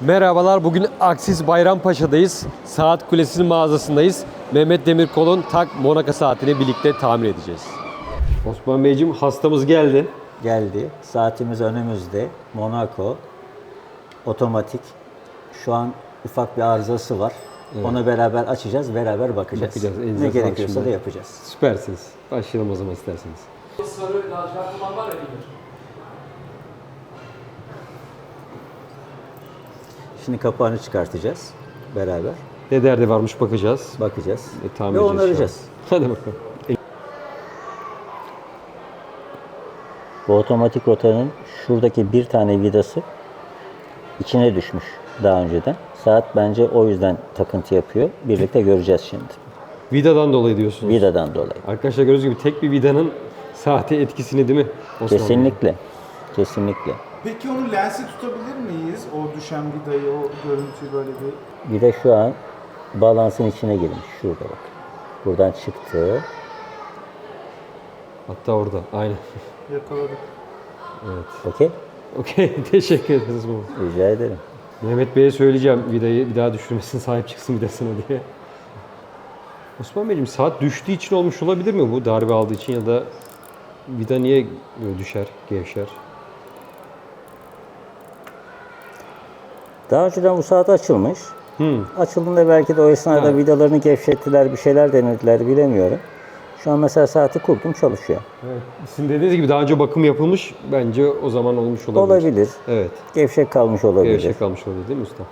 Merhabalar, bugün Aksis Bayrampaşa'dayız. Saat Kulesi'nin mağazasındayız. Mehmet Demirkol'un tak Monaco saatini birlikte tamir edeceğiz. Osman Beyciğim hastamız geldi. geldi. Saatimiz önümüzde. Monaco. Otomatik. Şu an ufak bir arızası var. Onu beraber açacağız, beraber bakacağız. Bakacağız, elinize Ne gerekiyorsa şimdi. da yapacağız. Süpersiniz. Başlayalım o zaman isterseniz. Sarı lacivert olan var ya Şimdi kapağını çıkartacağız beraber. Ne derdi varmış bakacağız. Bakacağız. E, tamir Ve edeceğiz onaracağız. Hadi bakalım. Bu otomatik rotanın şuradaki bir tane vidası içine düşmüş daha önceden. Saat bence o yüzden takıntı yapıyor. Birlikte göreceğiz şimdi. Vidadan dolayı diyorsunuz. Vidadan dolayı. Arkadaşlar gördüğünüz gibi tek bir vidanın saate etkisini değil mi? Osman Bey? Kesinlikle. Kesinlikle. Peki onu lensi tutabilir miyiz? O düşen vidayı, o görüntüyü böyle bir... De şu an balansın içine girmiş. Şurada bak. Buradan çıktı. Hatta orada. Aynen. Yakaladık. Okey? Okey. Teşekkür ederiz bu. Rica ederim. Mehmet Bey'e söyleyeceğim vidayı bir daha düşürmesin sahip çıksın vidasına diye. Osman Beyciğim saat düştüğü için olmuş olabilir mi bu darbe aldığı için ya da vida niye böyle düşer, gevşer? Daha önceden bu saat açılmış. Hmm. Açıldığında belki de o esnada Evet. vidalarını gevşettiler, bir şeyler denediler bilemiyorum. Şu an mesela saati kurdum çalışıyor. Evet. Sizin dediğiniz gibi daha önce bakım yapılmış. Bence o zaman olmuş olabilir. Olabilir. Evet. Gevşek kalmış olabilir. Gevşek kalmış olabilir değil mi usta?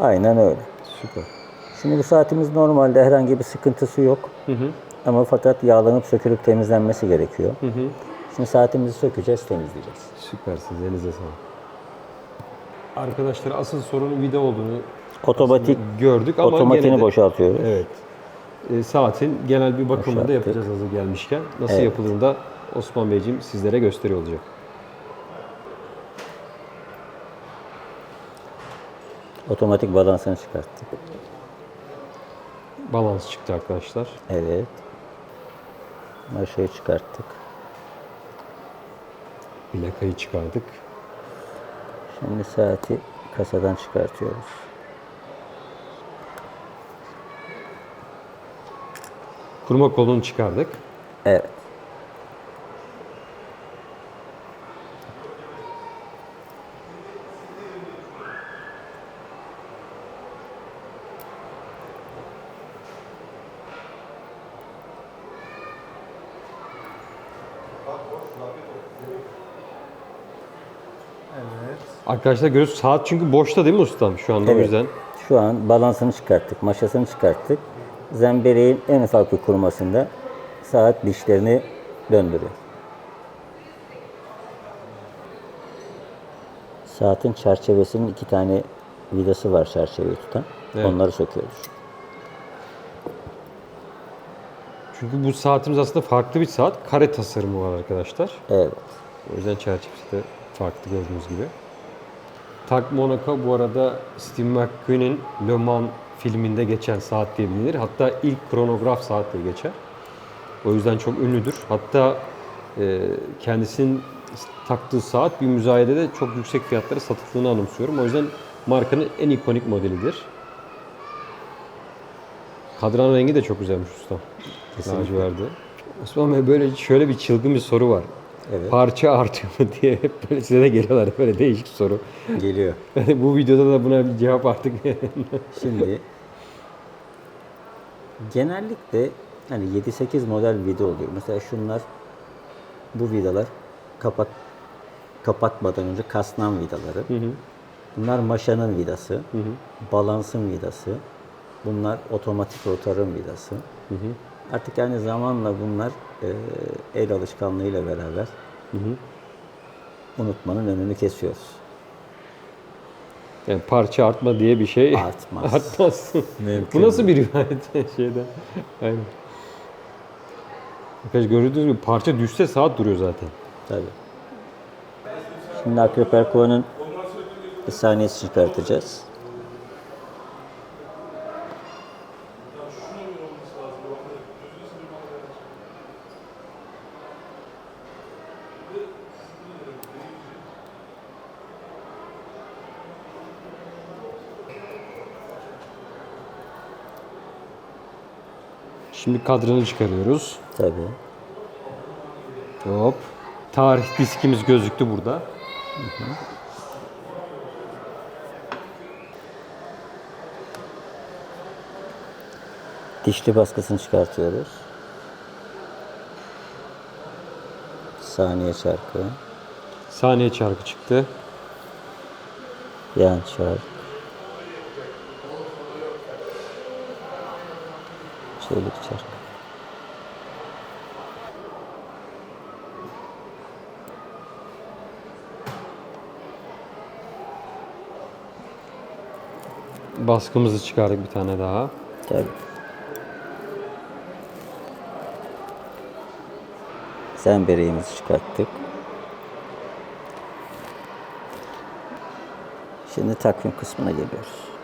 Aynen öyle. Süper. Şimdi bu saatimiz normalde herhangi bir sıkıntısı yok. Hı hı. Ama fakat yağlanıp sökülüp temizlenmesi gerekiyor. Hı hı. Şimdi saatimizi sökeceğiz, temizleyeceğiz. Süpersiniz. Elinize sağlık. Arkadaşlar asıl sorunun vida olduğunu Otomatik gördük ama otomatiğini gene de- boşaltıyoruz. Evet. E, saatin genel bir bakımını da yapacağız hazır gelmişken. Nasıl Evet. yapıldığını da Osman Beyciğim sizlere gösteriyor olacak. Otomatik balansını çıkarttık. Balans çıktı arkadaşlar. Evet. Maşayı çıkarttık. Plakayı çıkardık. Şimdi saati kasadan çıkartıyoruz. Kurma kolunu çıkardık. Evet. Arkadaşlar görüyorsunuz saat çünkü boşta değil mi ustam şu anda o Evet. yüzden. Şu an balansını çıkarttık, maşasını çıkarttık. Zembereğin en ufak bir kurumasında saat dişlerini döndürüyor. Saatin çerçevesinin iki tane vidası var çerçeveyi tutan. Evet. Onları söküyoruz. Çünkü bu saatimiz aslında farklı bir saat. Kare tasarımı var arkadaşlar. Evet. O yüzden çerçevesi de farklı gördüğünüz gibi. Tak Monaco bu arada Steve McQueen'in Le Mans filminde geçen saat diye bilinir. Hatta ilk kronograf saat diye geçer. O yüzden çok ünlüdür. Hatta e, kendisinin taktığı saat bir müzayedede çok yüksek fiyatlara satıldığını anımsıyorum. O yüzden markanın en ikonik modelidir. Kadran rengi de çok güzelmiş usta. Kesinlikle. Laciverdi. Osman Bey böyle şöyle bir çılgın bir soru var. Evet. Parça artıyor mu diye hep böyle size de geliyorlar böyle değişik soru. Geliyor. Yani bu videoda da buna bir cevap artık Şimdi genellikle hani 7-8 model vida oluyor. Mesela şunlar bu vidalar kapak kapatmadan önce kasnan vidaları. Bunlar maşanın vidası. Balansın vidası. Bunlar otomatik rotarın vidası. Artık yani zamanla bunlar e, el alışkanlığıyla beraber unutmanın önünü kesiyoruz. yani parça artma diye bir şey Artmaz. artmaz. Mümkün bu nasıl bir rivayet şeyden? Aynen. Arkadaşlar gördüğünüz gibi parça düşse saat duruyor zaten. Tabii. Şimdi akrep erkovanın bir saniyesi çıkartacağız. Şimdi kadranı çıkarıyoruz. Tabii. Hop. Tarih diskimiz gözüktü burada. Dişli baskısını çıkartıyoruz. Saniye çarkı, Saniye çarkı çıktı. yan çark, çelik çark. Baskımızı çıkardık bir tane daha. Tabii. Zembereğimizi çıkarttık. Şimdi takvim kısmına geliyoruz.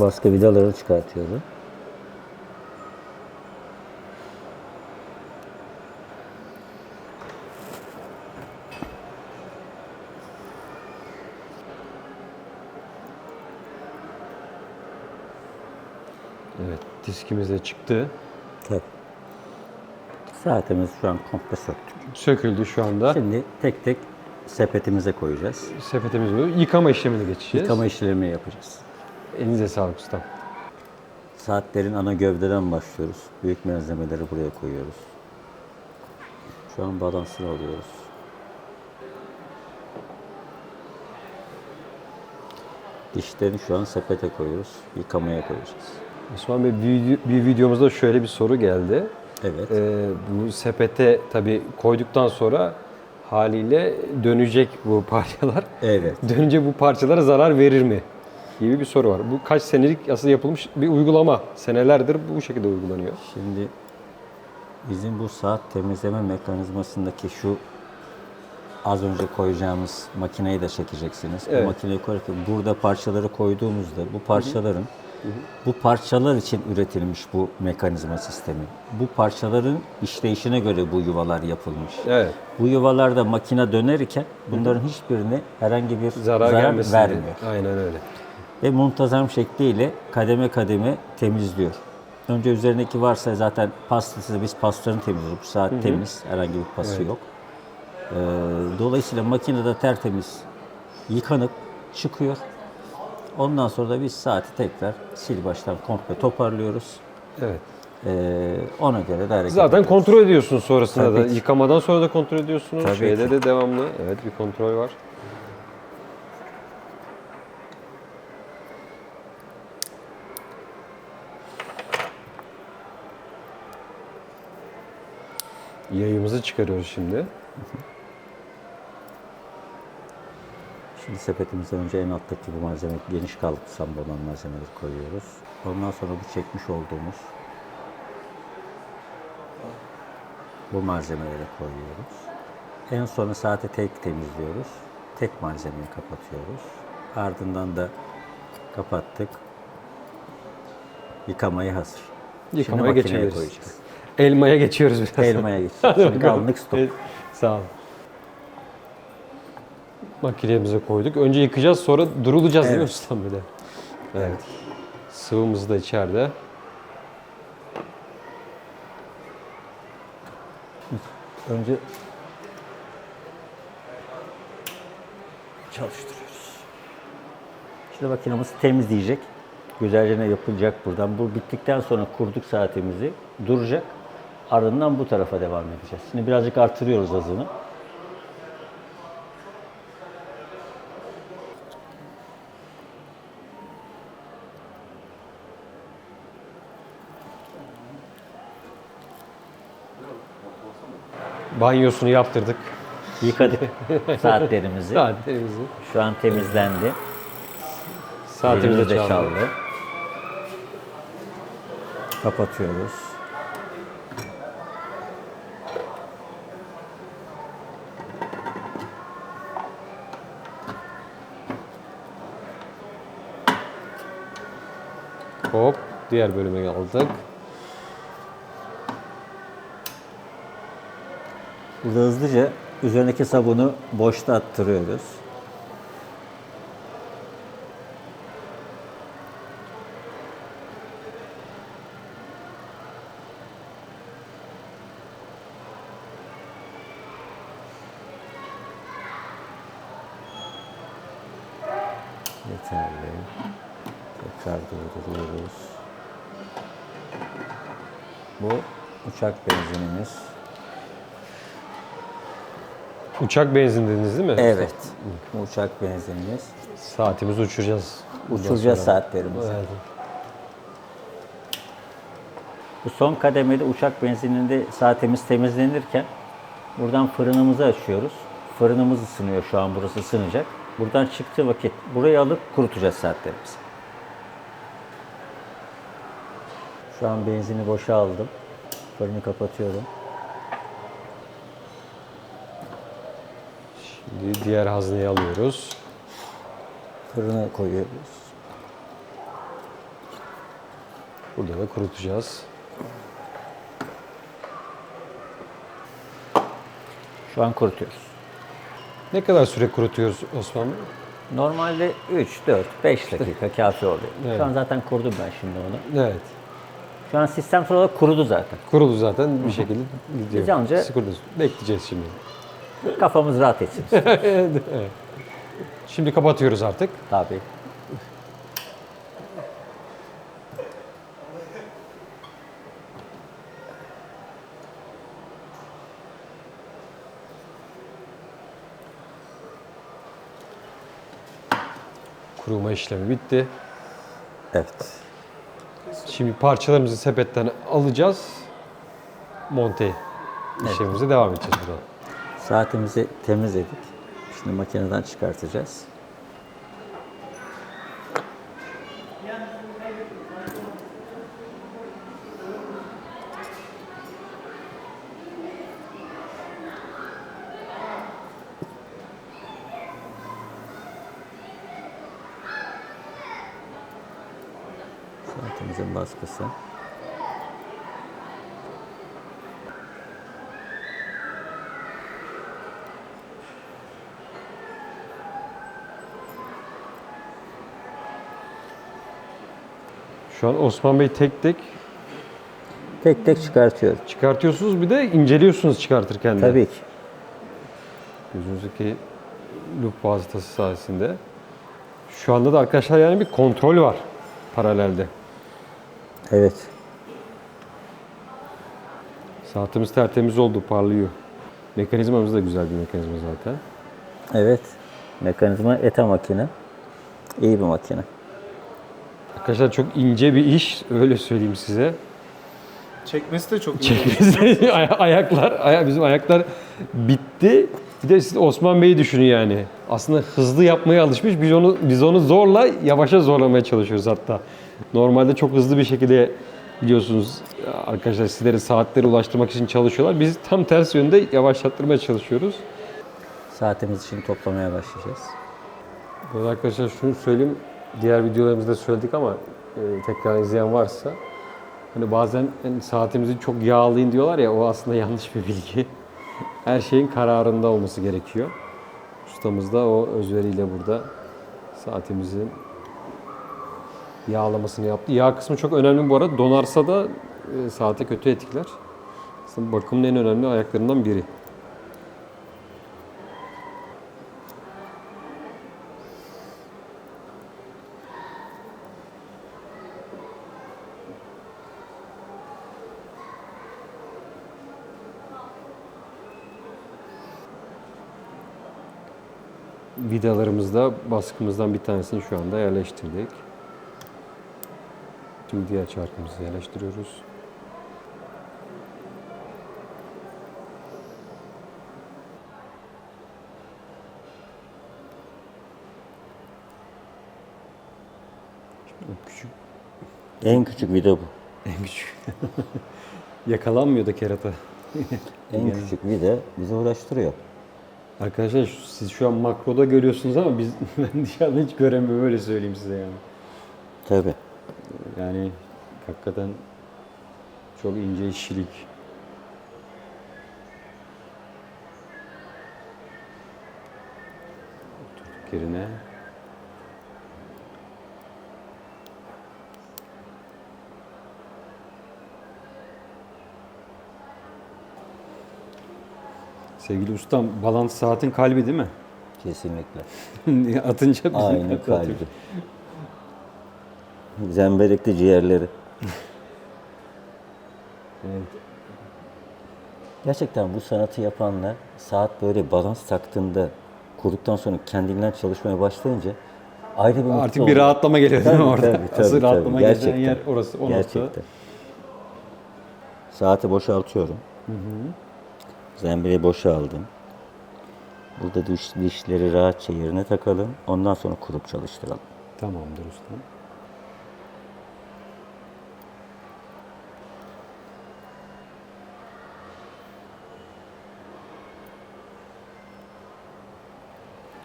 Baskı vidalarını çıkartıyorum. Evet, diskimiz de çıktı. Tabii. Saatimizi şu an komple söktük. Söküldü şu anda. Şimdi tek tek sepetimize koyacağız. Sepetimiz bu. Yıkama işlemine geçeceğiz. Yıkama işlemini yapacağız. Elinize sağlık ustam. Saatlerin ana gövdeden başlıyoruz. Büyük malzemeleri buraya koyuyoruz. Şu an balansını alıyoruz. Dişlerini şu an sepete koyuyoruz. Yıkamaya koyacağız. Osman Bey bir, bir videomuzda şöyle bir soru geldi. Evet. Ee, bu sepete tabii koyduktan sonra haliyle dönecek bu parçalar. Evet. Dönünce bu parçalara zarar verir mi? Gibi bir soru var. Bu kaç senelik aslında yapılmış bir uygulama. Senelerdir bu şekilde uygulanıyor. Şimdi bizim bu saat temizleme mekanizmasındaki şu az önce koyacağımız makineyi de çekeceksiniz. Evet. Bu makineyi koyarken burada parçaları koyduğumuzda bu parçaların bu parçalar için üretilmiş bu mekanizma sistemi. Bu parçaların işleyişine göre bu yuvalar yapılmış. Evet. Bu yuvalarda makine dönerken bunların hiçbirine herhangi bir Zarar, zarar, diye. vermiyor. Aynen öyle. Ve muntazam şekliyle kademe kademe temizliyor. Önce üzerindeki varsa zaten pastası biz paslarını temizliyoruz. Bu saat temiz, herhangi bir pası yok. Ee, dolayısıyla makinede tertemiz yıkanıp çıkıyor. Ondan sonra da biz saati tekrar sil baştan komple toparlıyoruz. Evet. Ee, ona göre de hareket Zaten ediyoruz. kontrol ediyorsunuz sonrasında Tabii da. ki. Yıkamadan sonra da kontrol ediyorsunuz. Tabii Şeyde ki. de devamlı. Evet bir kontrol var. Yayımızı çıkarıyoruz şimdi. Şimdi sepetimize önce en alttaki bu malzeme, geniş kalıplı samba olan malzemeleri koyuyoruz. Ondan sonra bu çekmiş olduğumuz bu malzemeleri koyuyoruz. En sona saati tek temizliyoruz. Tek malzemeyi kapatıyoruz. Ardından da kapattık. Yıkamaya hazır. Yıkamaya makineye geçebiliriz. koyacağız. Elmaya geçiyoruz biraz. Elmaya geçeceğiz. Şimdi anlık stop. Evet, Sağ olun. Makinemize koyduk. Önce yıkayacağız sonra durulacağız değil mi Evet. ustam bir de? Evet. Sıvımız da içeride. Önce çalıştırıyoruz. Şimdi makinamız temizleyecek. Güzelce ne yapılacak buradan. Bu bittikten sonra kurduk saatimizi. Duracak. Ardından bu tarafa devam edeceğiz. Şimdi birazcık artırıyoruz hızını. Banyosunu yaptırdık. Yıkadık saatlerimizi. Saatlerimizi. Şu an temizlendi. Saatimiz Elimiz de de çaldı. çaldı. Kapatıyoruz. Hop. Diğer bölüme aldık. Burada hızlıca üzerindeki sabunu boşta attırıyoruz. Yeterli. Tekrar durduruyoruz. Bu uçak benzinimiz. Uçak benzin dediniz değil mi? Evet. Bu uçak benzinimiz. Saatimizi uçuracağız. Uçuracağız sonra. saatlerimizi. Evet. Bu son kademede uçak benzininde saatimiz temizlenirken buradan fırınımızı açıyoruz. Fırınımız ısınıyor şu an burası ısınacak. Buradan çıktığı vakit burayı alıp kurutacağız saatlerimizi. Şu an benzini boşa aldım. Fırını kapatıyorum. Şimdi diğer hazneyi alıyoruz. Fırına koyuyoruz. Burada da kurutacağız. Şu an kurutuyoruz. Ne kadar süre kurutuyoruz Osman Bey? Normalde 3, 4, 5 dakika kafi oluyor. Evet. Şu an zaten kurdum ben şimdi onu. Evet. Şu an sistem sonra kurudu zaten. Kurulu zaten bir şekilde gidiyor. Biz anca- Sıkılıyoruz. Bekleyeceğiz şimdi. Kafamız rahat etsin. evet. Şimdi kapatıyoruz artık. Tabii. Kuruma işlemi bitti. Evet. Şimdi parçalarımızı sepetten alacağız. Monte işlemimize devam edeceğiz buradan. Saatimizi temizledik. Şimdi makineden çıkartacağız. Saatimizin baskısı. Şu an Osman Bey tek tek Tek tek çıkartıyoruz. çıkartıyorsunuz bir de inceliyorsunuz çıkartırken de. Tabii ki. Gözünüzdeki lup vasıtası sayesinde. Şu anda da arkadaşlar yani bir kontrol var paralelde. Evet. Saatimiz tertemiz oldu, parlıyor. Mekanizmamız da güzel bir mekanizma zaten. Evet. Mekanizma ETA makine. İyi bir makine. Arkadaşlar çok ince bir iş, öyle söyleyeyim size. Çekmesi de çok iyi. Ay- ayaklar, aya- bizim ayaklar bitti. Bir de siz Osman Bey'i düşünün yani. Aslında hızlı yapmaya alışmış. Biz onu biz onu zorla yavaşa zorlamaya çalışıyoruz hatta. Normalde çok hızlı bir şekilde biliyorsunuz arkadaşlar sizlere saatleri ulaştırmak için çalışıyorlar. Biz tam ters yönde yavaşlattırmaya çalışıyoruz. Saatimizi şimdi toplamaya başlayacağız. Bu arada arkadaşlar şunu söyleyeyim. Diğer videolarımızda söyledik ama e, tekrar izleyen varsa hani bazen hani saatimizi çok yağlayın diyorlar ya o aslında yanlış bir bilgi. Her şeyin kararında olması gerekiyor. Ustamız da o özveriyle burada saatimizin yağlamasını yaptı. Yağ kısmı çok önemli bu arada. Donarsa da e, saate kötü etkiler. Aslında bakımın en önemli ayaklarından biri. Vidalarımızda baskımızdan bir tanesini şu anda yerleştirdik. Şimdi diğer çarkımızı yerleştiriyoruz. Küçük, En küçük vida bu. en küçük. Yakalanmıyor da kerata. En küçük vida bizi uğraştırıyor. Arkadaşlar siz şu an makroda görüyorsunuz ama biz ben dışarıda hiç göremiyorum öyle söyleyeyim size yani. Tabi. Yani hakikaten çok ince işçilik. Oturduk yerine. Sevgili ustam, balans saatin kalbi değil mi? Kesinlikle. Atınca bizim Aynı atıyor. kalbi. Zemberekli ciğerleri. Evet. Gerçekten bu sanatı yapanlar saat böyle balans taktığında kurduktan sonra kendinden çalışmaya başlayınca ayrı bir Artık bir oluyor. rahatlama geliyor değil mi Tabii, orada? tabii, tabii, Asıl tabii. rahatlama Gerçekten. gelen yer orası, o nokta. Gerçekten. Saati boşaltıyorum. Zembereği boşaldım. Burada diş, dişleri rahatça yerine takalım. Ondan sonra kurup çalıştıralım. Tamamdır ustam.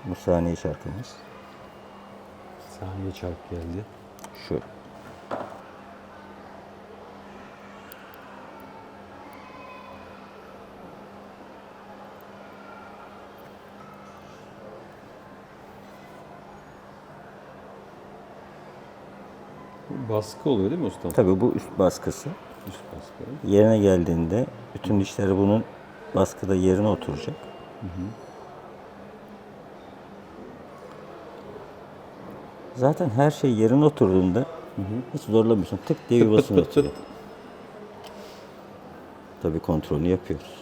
Bu saniye şarkımız. Saniye çarp geldi. Şu. Baskı oluyor değil mi ustam? Tabii bu üst baskısı. Üst baskı. Yerine geldiğinde bütün dişleri bunun baskıda yerine oturacak. Zaten her şey yerine oturduğunda hiç zorlamıyorsun. Tık diye yuvasını atıyor. Tabii kontrolünü yapıyoruz.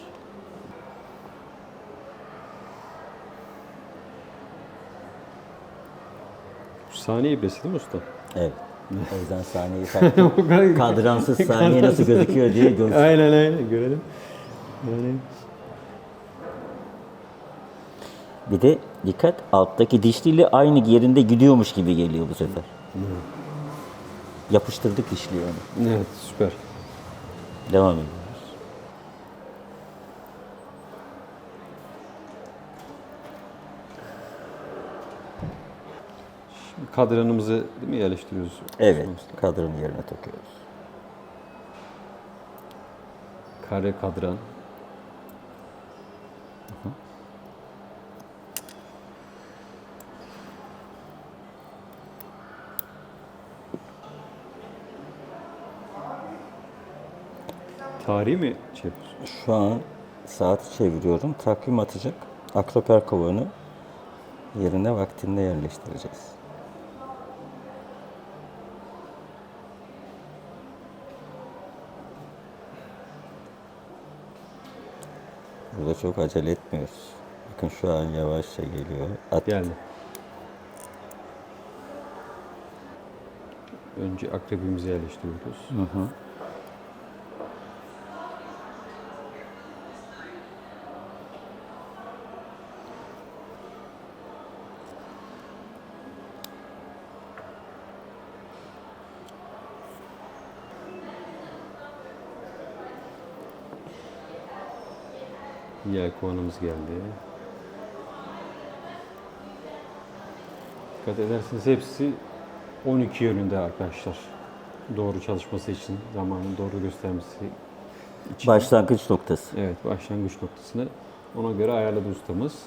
Saniye ibresi değil mi ustam? Evet. O yüzden saniyeyi taktım. Kadransız saniye nasıl gözüküyor diye görsün. aynen aynen görelim. Yani Bir de dikkat alttaki dişliyle aynı yerinde gidiyormuş gibi geliyor bu sefer. Yapıştırdık dişliyi onu. evet süper. Devam ediyoruz. Şimdi kadranımızı değil mi yerleştiriyoruz? Evet, kadranın yerine takıyoruz. Kare kadran. Tarihi mi yapıyorsun? Şu an saati çeviriyorum. Takvim atacak. Akroper kovanı yerine vaktinde yerleştireceğiz. Burada çok acele etmiyoruz. Bakın şu an yavaşça geliyor. At. Geldi. Önce akrebimizi yerleştiriyoruz. Yelkovanımız geldi. Dikkat ederseniz hepsi 12 yönünde arkadaşlar. Doğru çalışması için, zamanın doğru göstermesi için. Başlangıç noktası. Evet, başlangıç noktasını ona göre ayarladı ustamız.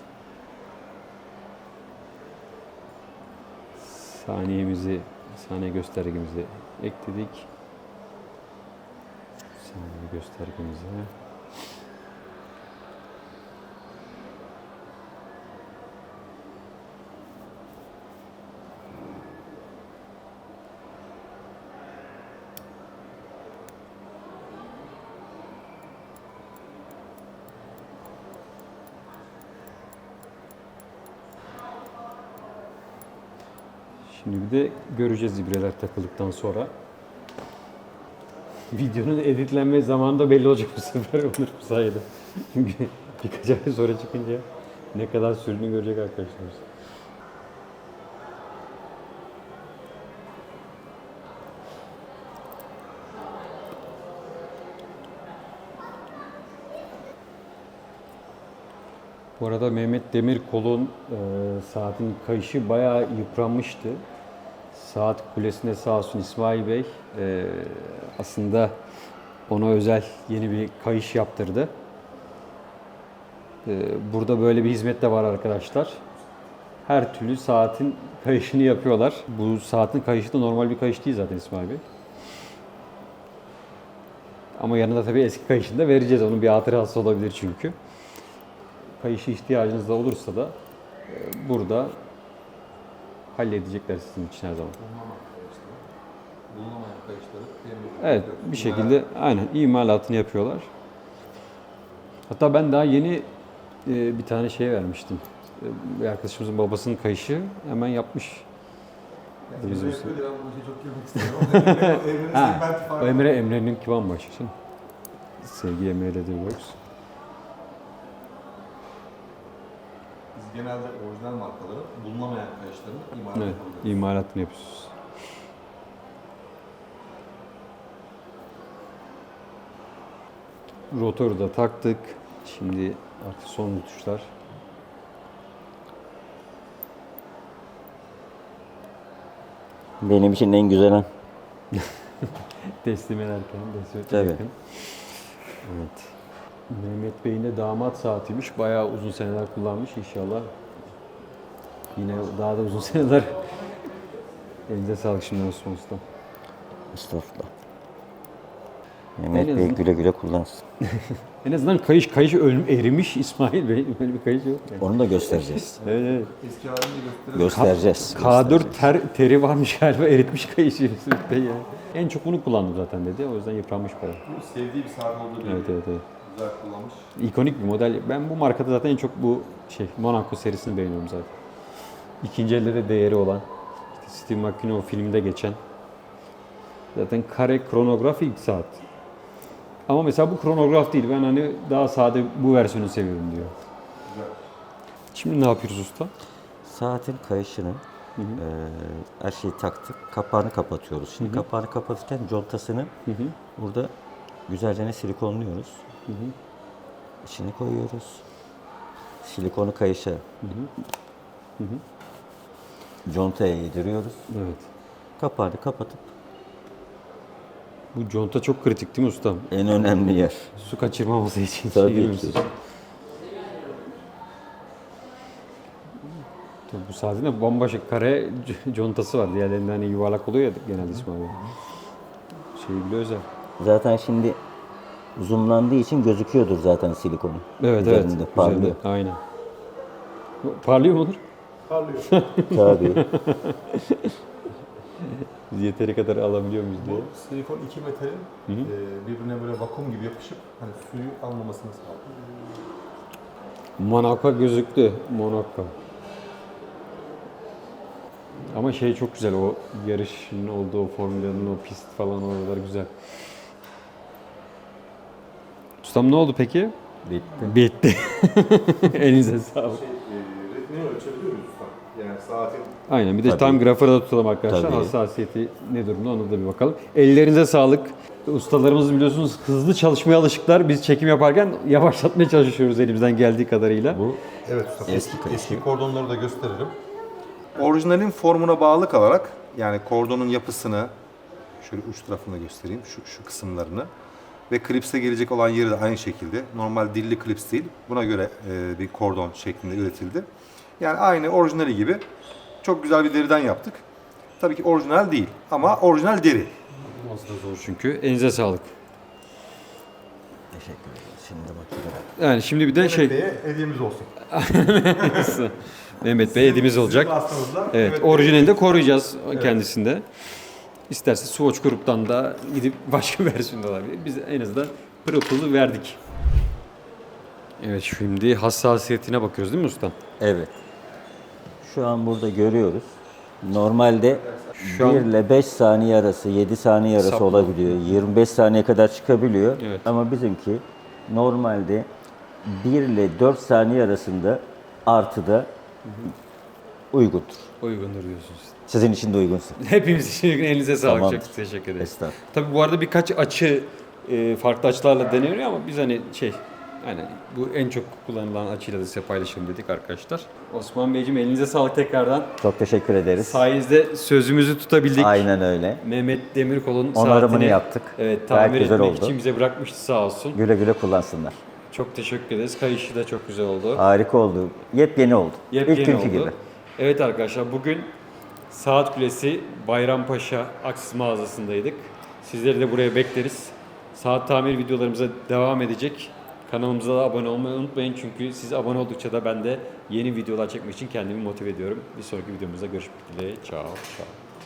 Saniyemizi, saniye göstergemizi ekledik. Saniye göstergemizi. Şimdi bir de göreceğiz ibreler takıldıktan sonra. Videonun editlenme zamanı da belli olacak bu sefer Onur bu sayede. Birkaç ay sonra çıkınca ne kadar sürdüğünü görecek arkadaşlar. Bu arada Mehmet Demirkol'un e, saatin kayışı bayağı yıpranmıştı. Saat kulesinde sağ olsun İsmail Bey e, aslında ona özel yeni bir kayış yaptırdı. E, burada böyle bir hizmet de var arkadaşlar. her türlü saatin kayışını yapıyorlar. Bu saatin kayışı da normal bir kayış değil zaten İsmail Bey. Ama yanında tabii eski kayışını da vereceğiz. Onun bir hatırası olabilir çünkü. Kayışı ihtiyacınız da olursa da e, burada halledecekler sizin için her zaman. Evet bir şekilde aynen imalatını yapıyorlar. Hatta ben daha yeni e, bir tane şey vermiştim. E, Bir arkadaşımızın babasının kayışı hemen yapmış. Bizim Bizim yapıyor bu işe çok girmek Ha, segmenti o farklı. Emre Emre'nin başı. Şimdi. Sevgi Emre Leather Works. Genelde orijinal markaların bulunamayan kayışların imalatını Evet, yapıyoruz. imalatını yapıyoruz. Rotoru da taktık. Şimdi artık son tuşlar. Benim için en güzel an. Teslim ederken, Tabii. ederken. Evet. Mehmet Bey'in de damat saatiymiş. Bayağı uzun seneler kullanmış inşallah. Yine daha da uzun seneler. Elinize sağlık şimdi Osman Usta. Estağfurullah. Mehmet En Bey azından- güle güle kullansın. En azından kayış kayış ölüm erimiş İsmail Bey. Böyle bir kayış yok. Yani. Onu da göstereceğiz. Evet, evet. Eski halini gösterelim. Göstereceğiz. K4 göstereceğiz. ter, teri varmış galiba eritmiş kayışı ya. En çok bunu kullandım zaten dedi. O yüzden yıpranmış. Bu sevdiği bir saat olduğu belli. Evet evet evet. Güzel kullanmış. İkonik bir model. Ben bu markada zaten en çok bu şey Monaco serisini beğeniyorum zaten. İkinci elde de değeri olan. İşte Steve McQueen o filmde geçen. Zaten kare kronograf ilk saat. Ama mesela bu kronograf değil. Ben hani daha sade bu versiyonu seviyorum diyor. Güzel. Şimdi ne yapıyoruz usta? Saatin kayışını eee, her şeyi taktık. Kapağını kapatıyoruz. Şimdi kapağını kapatırken contasını Hı hı. burada güzelce silikonluyoruz. Hı hı. İçine koyuyoruz. Silikonu kayışa Hı hı. contaya yediriyoruz. Evet. Kapağını kapatıp Bu conta çok kritik değil mi ustam? en önemli yer. Su kaçırmaması için. Tabii şey ki. Tabii bu saatin de bambaşka kare contası var. Diğerlerinden hani yuvarlak oluyor ya genelde İsmail. Şey bile özel. Zaten şimdi zoomlandığı için gözüküyordur zaten silikonu. Evet Üzerinde evet. parlıyor. Üzerinde, Aynen. Parlıyor mu olur? Parlıyor. Tabii. Biz yeteri kadar alabiliyor muyuz diye. Bu silikon iki metalin Hı hı. e, birbirine böyle vakum gibi yapışıp hani suyu almamasını sağlıyor. Monaco gözüktü. Monaco. Ama şey çok güzel o yarışın olduğu o formülanın o pist falan oralar güzel. Ustam ne oldu peki? Bitti. Bitti. Elinize sağlık. Şey, e, retinayı ölçebiliyor muyuz? Yani saatin Aynen bir de Tabii. tam grafada tutalım arkadaşlar. Tabii. Hassasiyeti ne durumda onu da bir bakalım. Ellerinize sağlık. Ustalarımız biliyorsunuz hızlı çalışmaya alışıklar. Biz çekim yaparken yavaşlatmaya çalışıyoruz elimizden geldiği kadarıyla. Bu Evet usta. Eski Eski, kordonları da gösteririm. Orijinalin formuna bağlı kalarak yani kordonun yapısını şöyle uç tarafını göstereyim şu, şu kısımlarını ve klipse gelecek olan yeri de aynı şekilde. Normal dilli klips değil. Buna göre e, bir kordon şeklinde üretildi. Yani aynı orijinali gibi çok güzel bir deriden yaptık. Tabii ki orijinal değil ama orijinal deri. Olması da zor çünkü. Elinize sağlık. teşekkür ederiz. Şimdi makine. Yani şimdi bir de şey Bey'e hediyemiz olsun. Mehmet Bey hediyemiz olacak. Sizin vasfınızla Evet, Mehmet Bey'e orijinalini de koruyacağız kendisinde. İsterse Swatch gruptan da gidip başka versiyonda olabilir. Biz en azından pırıl pırıl verdik. Evet şimdi hassasiyetine bakıyoruz değil mi usta? Evet. Şu an burada görüyoruz. Normalde Şu an- 1 ile 5 saniye arası, 7 saniye arası Sapma. olabiliyor. 25 saniye kadar çıkabiliyor. Evet. Ama bizimki normalde 1 ile 4 saniye arasında artıda uygundur. Uygundur diyorsunuz. Sizin için de uygunsa. Hepimiz için elinize sağlık. Tamamdır. Çok teşekkür ederiz. Estağfurullah. Tabii bu arada birkaç açı e, farklı açılarla deneniyor ama biz hani şey hani bu en çok kullanılan açıyla da size paylaşalım dedik arkadaşlar. Osman Beyciğim elinize sağlık tekrardan. Çok teşekkür ederiz. Sayenizde sözümüzü tutabildik. Aynen öyle. Mehmet Demirkol'un saatini yaptık. Evet, tamir güzel etmek oldu. için bize bırakmıştı sağ olsun. Güle güle kullansınlar. Çok teşekkür ederiz. Kayışı da çok güzel oldu. Harika oldu. Yepyeni oldu. Yepyeni İlk günkü oldu. gibi. Evet arkadaşlar bugün Saat Kulesi Bayrampaşa Aksis mağazasındaydık. Sizleri de buraya bekleriz. Saat tamir videolarımıza devam edecek. Kanalımıza da abone olmayı unutmayın çünkü siz abone oldukça da ben de yeni videolar çekmek için kendimi motive ediyorum. Bir sonraki videomuzda görüşmek dileğiyle. Ciao. ciao.